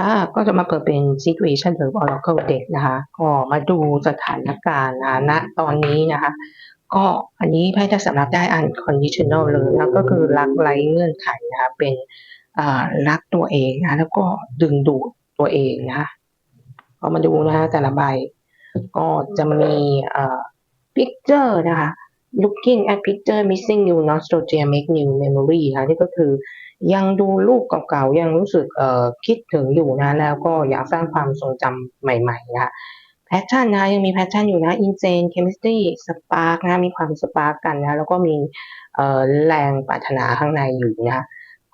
อ่าก็จะมาเปิดเป็น situation verb oracle deck นะคะก็มาดูสถานการณ์นะณตอนนี้นะคะ ก็อันนี้ไพ่จะสำหรับได้ unconditional เลยแล้วก็คือรักไร้เงื่อนไขนะคะเป็นอ่ารักตัวเองนะแล้วก็ดึงดูดตัวเองนะคะก็มาดูนะคะแต่ละใบ ก็จะมีอ่อ picture นะคะ looking at picture missing you nostalgia make new memory นะคะนี่ก็คือ ยังดูรูปเก่าๆยังรู้สึกเอ่อคิดถึงอยู่นะ แล้วก็อยากสร้างความทรงจำใหม่ๆนะคะแพชชั่นนะยังมีแพชชั่นอยู่นะ insane chemistry spark นะมีความสปาร์กกันนะแล้วก็มีเอ่อแรงปรารถนาข้างในอยู่นะ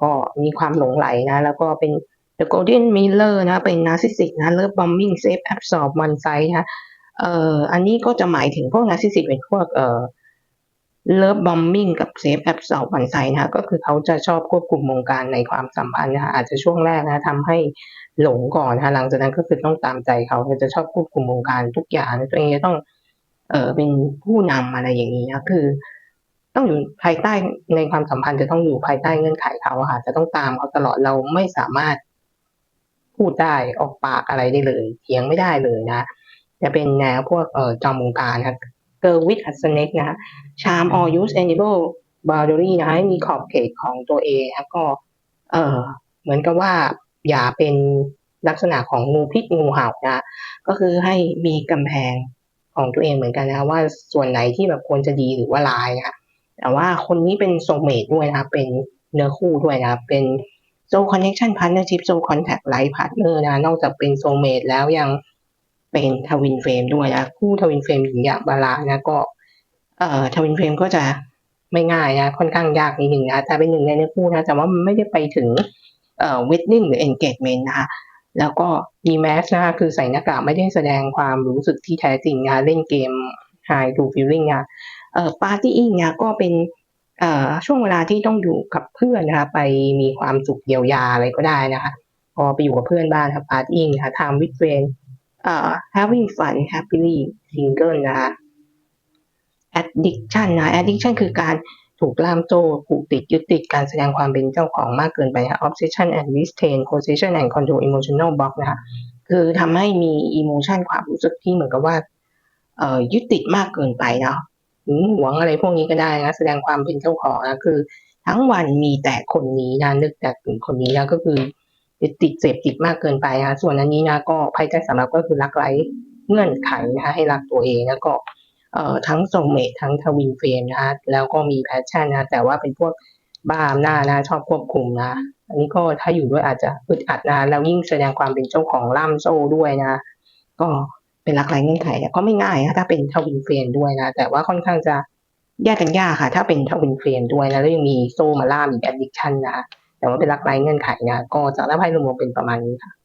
ก็มีความหลงไหลนะ แล้วก็เป็น The Golden Miller นะเป็น Narcissist นะ Love Bombing Safe Absorb One Side นะเอ่ออันนี้ก็จะหมายถึงพวก Narcissist เป็นพวกเอ่อ Love Bombing กับ Safe Absorb One Side นะคะก็คือเขาจะชอบควบคุมวงการในความสัมพันธ์นะคะอาจจะช่วงแรกนะทำให้หลงก่อนนะหลังจากนั้นก็คือต้องตามใจเขาเขาจะชอบควบคุมวงการทุกอย่างตัวเองจะต้อง เอ่อเป็นผู้นำอะไรอย่างนี้นะคือ ต้องอยู่ภายใต้ในความสัมพันธ์จะต้องอยู่ภายใต้เงื่อนไขเขาค่ะจะต้องตามเขาตลอดเราไม่สามารถพูดได้ออกปากอะไรได้เลยเถียงไม่ได้เลยนะจะเป็นแนวพวกเออจอมวงการนะ เกิร์วิทอัสเน็กนะชาม or use enable boundary นะให้มีขอบเขตของตัวเองแล้วก็เออเหมือนกับว่าอย่าเป็นลักษณะของงูพิษงูเห่านะก็คือให้มีกำแพงของตัวเองเหมือนกันนะว่าส่วนไหนที่แบบควรจะดีหรือว่าร้ายนะแต่ว่าคนนี้เป็นโซเมดด้วยนะเป็นเนื้อคู่ด้วยนะเป็นโซคอนเน c ชันพาร์ n เนอร์ชิพโซคอนแทคไลฟ์พาร์ทเนอร์นะนอกจากเป็นโซเมดแล้วยัง เป็นทวินเฟรมด้วยนะคู่ทวินเฟรมหญิงอย่างบาลานะก็เอ่อทวินเฟรมก็จะไม่ง่ายนะค่อนข้างยากนิดหนึ่งนะแต่เป็นหนึ่งในเนื้อคู่นะแต่ว่ามันไม่ได้ไปถึงเอ่อวิดดิ้งหรือ engagement นะคะแล้วก็มีแมสนะคะคือใส่หน้ากากไม่ได้แสดงความรู้สึกที่แท้จริงนะเล่นเกม high to feeling นะเอ่อ partying นะก็เป็นเอ่อช่วงเวลาที่ต้องอยู่กับเพื่อนนะคะไปมีความสุขเยียวยาอะไรก็ได้นะคะพอไปอยู่กับเพื่อนบ้านครับ partying นะคะ time with friends เอ่อ having fun happily single นะคะ addiction นะ addiction คือการถูกล่ามโซ่ผูกติดยึดติดการแสดงความเป็นเจ้าของมากเกินไปนะ obsession and restraint possession and control emotional block นะคะคือทำให้มี emotion ความรู้สึกที่เหมือนกับว่าเอ่อยึดติดมากเกินไปเนาะหึงหวงอะไรพวกนี้ก็ได้นะ แสดงความเป็นเจ้าของนะคือ ทั้งวันมีแต่คนนี้นะนึกแต่ถึงคนนี้นะก็คือ ยึดติดเสพติดมากเกินไปนะส่วนอันนี้นะก็ไพ่ใจสำหรับก็คือรักไร้เงื่อนไขนะคะให้รักตัวเองแล้วก็เอ่อทั้งโซเมททั้งทวินเฟรมนะคะแล้วก็มีแพชชั่นนะแต่ว่าเป็นพวกบ้าอำนาจนะชอบควบคุมนะอันนี้ก็ถ้าอยู่ด้วยอาจจะอึดอัดนะแล้วยิ่งแสดงความเป็นเจ้าของล่ามโซ่ด้วยนะ ก็เป็นรักไร้เงื่อนไขแต่ก็ไม่ง่ายนะถ้าเป็นทวินเฟรมด้วยนะแต่ว่าค่อนข้างจะแยกกันยากค่ะ ถ้าเป็นทวินเฟรมด้วยนะแล้วยังมีโซ่มาล่ามอีกแอดดิคชันนะ แต่ว่าเป็นรักไรเงื่อนไขนะก็จะรับให้รวมเป็นประมาณนี้ค่ะ